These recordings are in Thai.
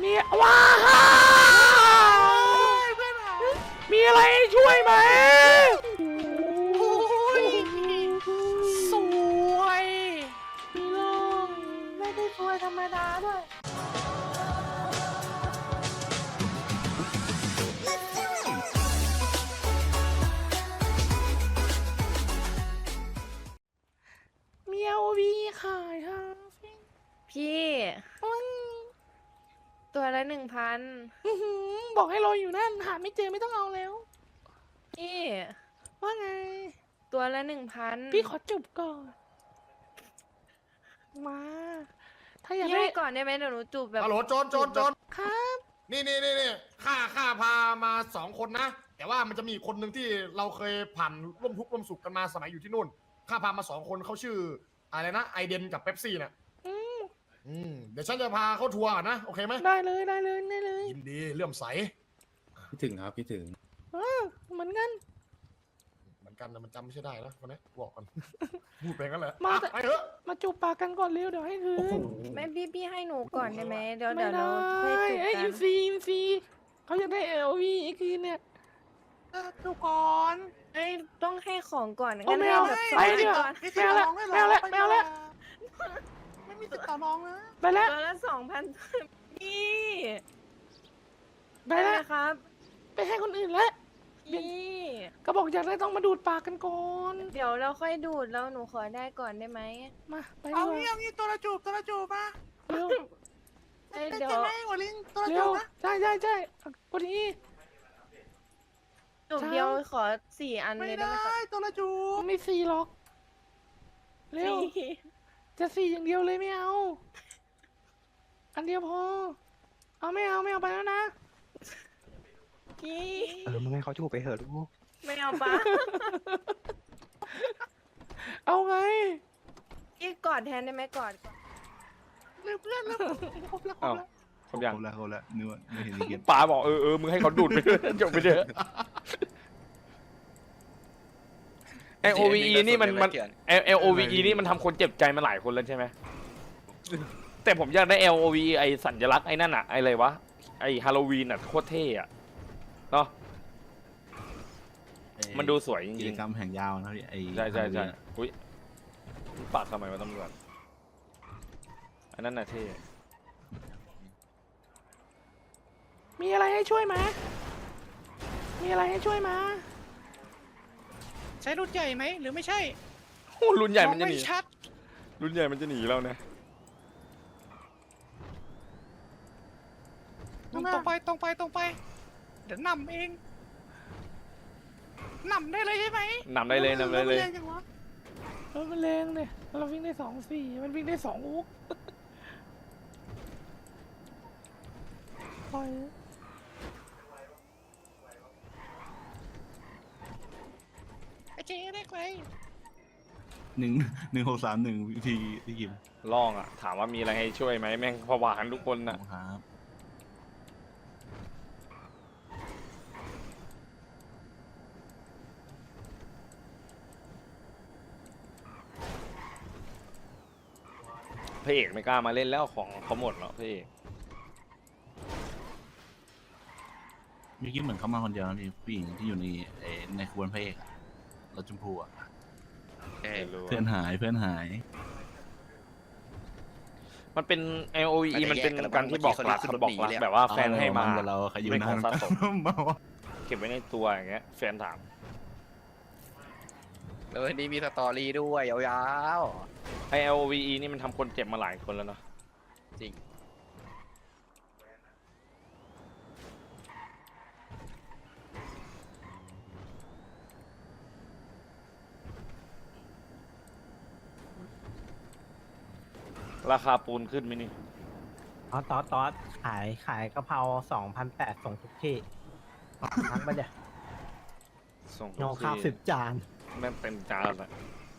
มีว้าวมีอะไรให้ช่วยไหมโอ้ยสวยมีลองไม่ได้ช่วยธรรมดาด้วยมีเอวีขายฮะพี่อืม ตัวละหนึ่งพันอื้อหือบอกให้รออยู่นั่นหาไม่เจอไม่ต้องเอาแล้ว พี่ ว่าไง ตัวละหนึ่งพันพี่ขอจุบก่อน มา ถ้าอยากพี่ได้ ให้ก่อนได้ไหมเดี๋ยวหนูจูบแบบฮัลโหลโจนโจนโจนครับ นี่นี่นี่นี่ข้าข้าพามาสองคนนะ แต่ว่ามันจะมีอีกคนหนึ่งที่เราเคยผ่านร่วมทุกข์ร่วมสุขกันมาสมัยอยู่ที่นู่น ข้าพามาสองคนเขาชื่อ อะไรนะไอเดนกับเป๊ปซี่เนี่ย อืมอืมเดี๋ยวฉันจะพาเขาทัวร์ก่อนนะ โอเคไหมได้เลยได้เลยได้เลยยินดีเลื่อมใสพี่ถึงครับพี่ถึงเออเหมือนกัน เหมือนกันนะมันจำไม่ใช่ได้นะคนนี้บอกกัน พูดไปงั้นแหละมาอะแต่ไปเถอะ มาจูบปากกันก่อนเร็วเดี๋ยวให้คืนแม่พี่พี่ให้หนูก่อนได้ไหมเดี๋ยวไม่เดี๋ยวได้เราค่อยจูบไอ้กัอินนซีอินซีเขาอยากได้เอลวีคืนเนี่ย ดูก่อนเอ้ยต้องให้ของก่อนโอ้งั้นไม่ให้เอาแบบสไปองดีกว่าก่อน ไม่เอาละไม่เอาละไม่เอาละไม่มี ติดต่อน้องนะไปแล้ว ตัวละสองพันพี่ไปแล้วครับ ไปให้คนอื่นแล้ว พี่ ก็บอกอยากได้ต้องมาดูดปากกันก่อน เดี๋ยวเราค่อยดูดแล้วหนูขอได้ก่อนได้ไหมมา ไปดีเอากว่างี้เอางี้ตัวละจูบตัวละจูบมาเร็วเอ้ยได้เดี๋ยวใช่ไหมหัวลิงตัวละเร็จูวบนะใช่ใช่ใช่พอดีจูบเดียวขอสี่อันไม่เลยได้ได้ไหมครับตัวละจูบไม่สี่หรอก เร็ว พี่ จะสี่อย่างเดียวเลยไม่เอา อันเดียวพอ เอาไม่เอาไม่เอาไปแล้วนะพี่เออมึงให้เขาจูบไปเถอะลูกไม่เอาปะเอาไงพี่กอดแทนได้ไหมกอดเร็วเพื่อนเร็วครบแล้วครบอ้าวแล้วครบยังแล้วเขาแล้วนึกว่าไม่เห็นอีกเกมป๋าบอกเออเออมึงให้เขาดูดไปเถอะจบไปเถอะ ไอโอวีนี่มันมันเอลโอวีนี่มันทำคนเจ็บใจมาหลายคนแล้วใช่ไหม แต่ผมอยากได้ L O V E ไอสัญลักษณ์ไอ้นั่นอะไออะไรวะ ไอฮาโลวีนอะโคตรเท่อะเนาะ มันดูสวยจกิจริงกรรมแห่งยาวนะพี่ไอ้ๆ ใช่ใช่ใช่อุ้ยปากทำไมวะตำรวจ อันนั้นน่ะเท่ มีอะไรให้ช่วยไหมมีอะไรให้ช่วยไหม ใช้รุ่นใหญ่ไหมหรือไม่ใช่โอ้รุ่นใหญ่มันจะองหนีไม่ชัดรุ่นใหญ่มันจะหนีเรานะตรงไปตรงไปตรงไป เดี๋ยวนำเองนำได้เลยใช่ไหมนำได้เลยนำได้เลยรถมันแรงจังวะรถมันแรงเนี่ยเราวิ่งได้สองสี่มันวิ่งได้สองอุกปล่อย ไอ เจ๊ได้ไกลหนึ่งหนึ่งหกสามหนึ่งพี่พี่กิมลองอะ ถามว่ามีอะไรให้ช่วยไหมแม่งผวากันทุกคนขอบน่ะคุณครับพระเอกไม่กล้ามาเล่นแล้วของเขาหมดแล้วพระเอกพี่กิมเหมือนเขามาคนเดียวนะพี่ผู้หญิงที่อยู่ในไอ้ในขบวนพระเอกอะ รถชมพูอะไม่รู้เพื่อนหายเพื่อนหาย มันเป็น L O E มันเป็นการที่บอกรักครับบอกรักแบบว่าแฟนให้มาเอเราใครอยู่เป็นนาของนสะสมเมาอะเก็บไว้ในตัวอย่างเงี้ยแฟนถามเออนี่มีสตอรี่ด้วยยาวไอ L O V E นี่มันทำคนเจ็บมาหลายคนแล้วเนาะๆจริง ราคาปูนขึ้นไหมนี่ อ๋อตอสตอสขายขายกะเพราสองพันแปดส่งทุกที่ทั้งไปเดี๋ยวส่งโนข้าวสิบจาน แม่งเต็มจานอะ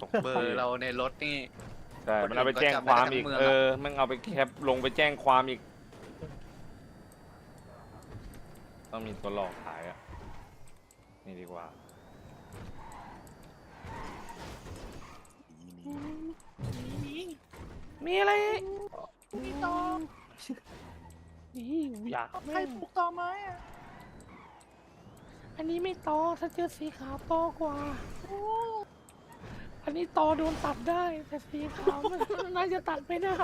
ส่งเบอร์เราในรถนี่ ใช่มันเอาไปแจ้งความอีก คนอื่นก็จับได้ทั้งเมืองอะ เออแม่งเอาไปแคปลงไปแจ้งความอีก ต้องมีตัวหลอกขายอะ นี่ดีกว่า มีอะไรมีต่อนี่อยากใครปลูกต่อไม้อะอันนี้ไม่ตอถ้าเจอสีขาวตอกว่า อันนี้ตอโดนตัดได้ แต่สีขาวมันน่าจะตัดไม่ได้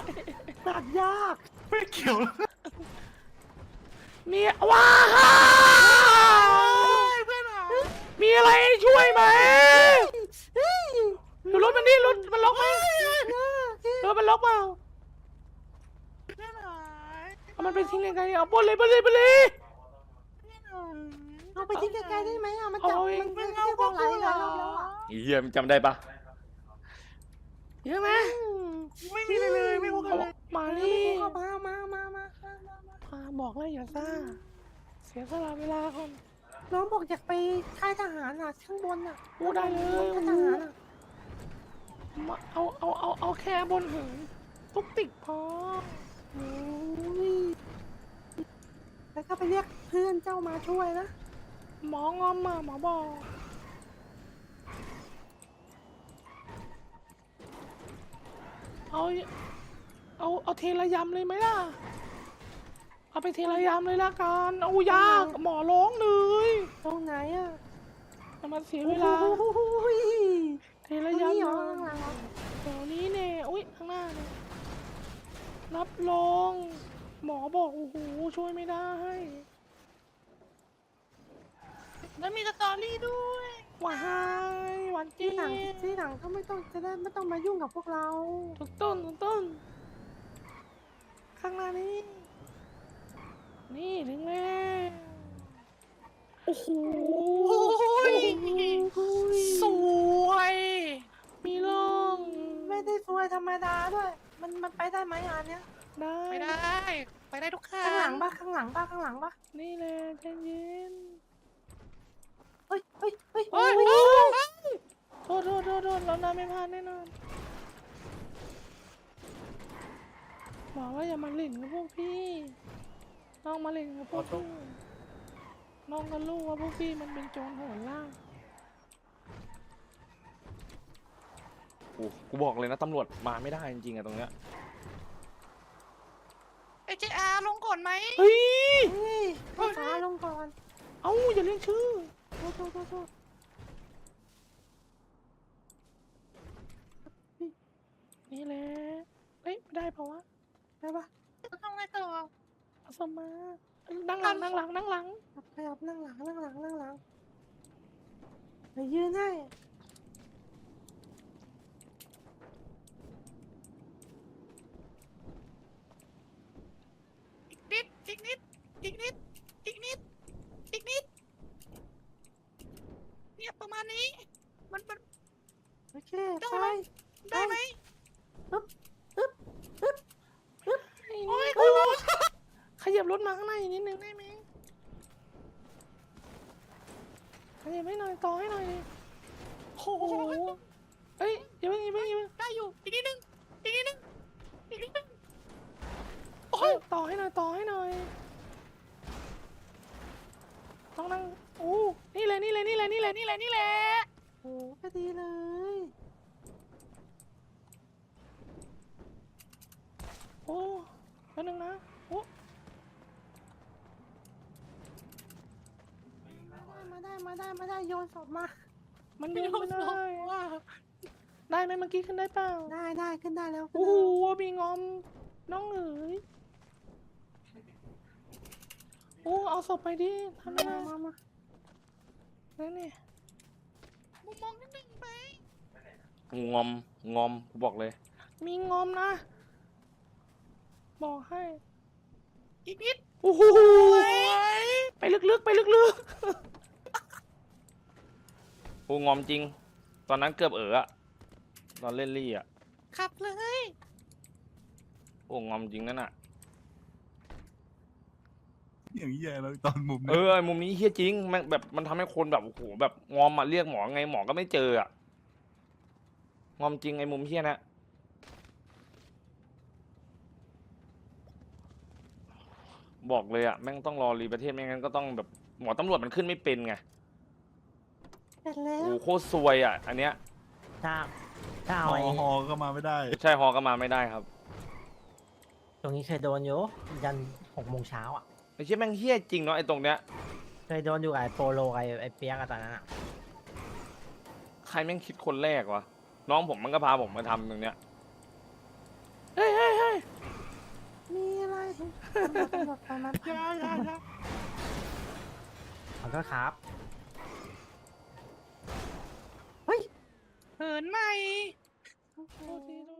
ตัดยาก ไม่เกี่ยวมีว้ามีอะไรให้ช่วยไหมดูรถมันนี่รถมันล็อกไหม รถมันล็อกเปล่าเอามันไปทิ้งยังไงเอาบนเลยบนเลยบนเลยเอาไปทิ้งไกลๆได้ไหมอะมันจับเอาเองมันมันไม่พอไหลายรอบแล้วอะไอ้เฮียมันจำได้ปะเยอะไหมไม่มีเลยเลยไม่พบกันเลยมานี่มามามามามามาบอกเลยอย่าซ่าเสียสละเวลาคนน้องบอกอยากไปค่ายทหารอะข้างบนอะพูดได้เลย ค่ายทหารอะ มาเอาเอาเอาเอาแค่บนหินตุกติกพอโอ้ยแล้วก็ไปเรียกเพื่อนเจ้ามาช่วยนะ หมองอมมาหมอบอกเอาเอาเอาเทระยำเลยไหมล่ะ เอาไปเทระยำเลยละกันเอายากหมอร้องเลย ตรงไหนอะจะมาเสียเวลาโอ้ย เทระตรงนี้ยำเหรอเลยข้างหลังเหรอเดี๋ยวนี้เนี่ยอุ้ยข้างหน้าเนี่ยรับรอง หมอบอก โอ้โห ช่วยไม่ได้ แล้วมีสตอรี่ด้วยหวายหวานที่จี๊หลังดที่หลังก็ไม่ต้องจะได้ไม่ต้องมายุ่งกับพวกเราถูกต้นถูกต้น ข้างหน้านี้ นี่ถึงแล้วโอ้โหโอ้ยสวย มีร่องไม่ได้สวยธรรมดาด้วย มันมันไปได้ไหมอะอันเนี้ยได้ไปได้ ไปได้ทุกข้าข้างหลังปะข้างหลังปะข้างหลังปะนี่แหละใจเย็นเฮ้ยเฮ้ยเฮ้ยเฮ้ยเฮ้ยเฮ้ยเฮ้ยโทษโทษโทษโทษเรานาไม่พลาดแน่นอนบอกว่าอย่ามาเล่นกับพวกพี่น้องมาเล่นกับพวกพี่ น้องก็รู้ว่าพวกพี่มันเป็นโจรโหดล่างโอ้กูบอกเลยนะตำรวจมาไม่ได้จริงๆอะตรงเนี้ยไอเจอาร์ลงก่อนไหมเฮ้ยเฮ้ยให้ฟ้าลงก่อน เอ้าอย่าเรียกชื่อโทษโทษโทษโทษนี่แหละเฮ้ยไม่ได้เปล่าวะได้ปะทำไงต่อเอาสมานั่งหลังนั่งหลังนั่งหลัง ขยับนั่งหลังนั่งหลังนั่งหลังไปยืนให้ อีกนิด อีกนิด อีกนิด อีกนิด อีกนิด เนี่ยประมาณนี้ มันมัน โอเค ได้ ไป ไหม ได้ไหม โอ้ยขยับรถมาข้างหน้าอีกนิดนึงได้ไหม ขยับให้หน่อยต่อให้หน่อยดิโอ้โหเอ้ยอย่าเพิ่งอย่าเพิ่งอย่าเพิ่งได้อยู่อีกนิดนึงอีกนิดนึงอีกนิดนึงโอ้ยต่อให้หน่อยต่อให้หน่อยต้องนั่งโอ้นี่เลยนี่เลยนี่เลยนี่เลยนี่เลยนี่แหละโอ้ก็ดีเลยโอ้แป๊บนึงนะโอ้ มาได้มาได้มาได้โยนศพมา มันเดินไม่ได้ได้ไหมเมื่อกี้ขึ้นได้เปล่า ได้ได้ขึ้นได้แล้วโอ้โหมีงอม น้องเอ๋ยโอ้เอาศพไปดิทำไมมาล่ะมามานั่นนี่มุมมองนิดนึงไหมงอมงอมกูบอกเลย มีงอมนะ บอกให้ อีกนิดโอ้โหไปลึกๆไปลึก กูงอมจริง ตอนนั้นเกือบเอออะตอนเล่นลี่อะขับเลยโอ้งอมจริงนั่นอะอย่างเงี้ยแล้วตอนมุมเอนี้อไอ้มุมนี้เฮี้ยจริงแม่งแบบมันทำให้คนแบบโอ้โหแบบงอมมาเรียกหมอไงหมอก็ไม่เจออะงอมจริงไอ้มุมเฮี้ยนะบอกเลยอะแม่งต้องรอรีประเทศไม่งั้นก็ต้องแบบหมอตำรวจมันขึ้นไม่เป็นไง เสร็จแล้โอ้วโหโคตรซวยอะอันเนี้ยถ้าถ้าฮเอาอไอ้ฮอก็มาไม่ได้ ใช่ฮอก็มาไม่ได้ครับตรงนี้เคยโดนอยู่ยันโหหกโมงเช้าอะ ไอ้เชี่ยแม่งเฮี้ยจริงเนาะไอ้ตรงเนี้ยเคยโดนอยู่กับไอ้โปโลกับไอ้ไอ้เปียกอะตอนนั้นอะใครแม่งคิดคนแรกวะน้องผมมันก็พาผมมาทำตรงเนี้ยเฮ้ยเฮ้ยเฮ้ยมีอะไรตำรวจตำรวจตอนนั้นอย่าอย่าอย่าขอโทษครับ เหินไหม่โทษทีโทษ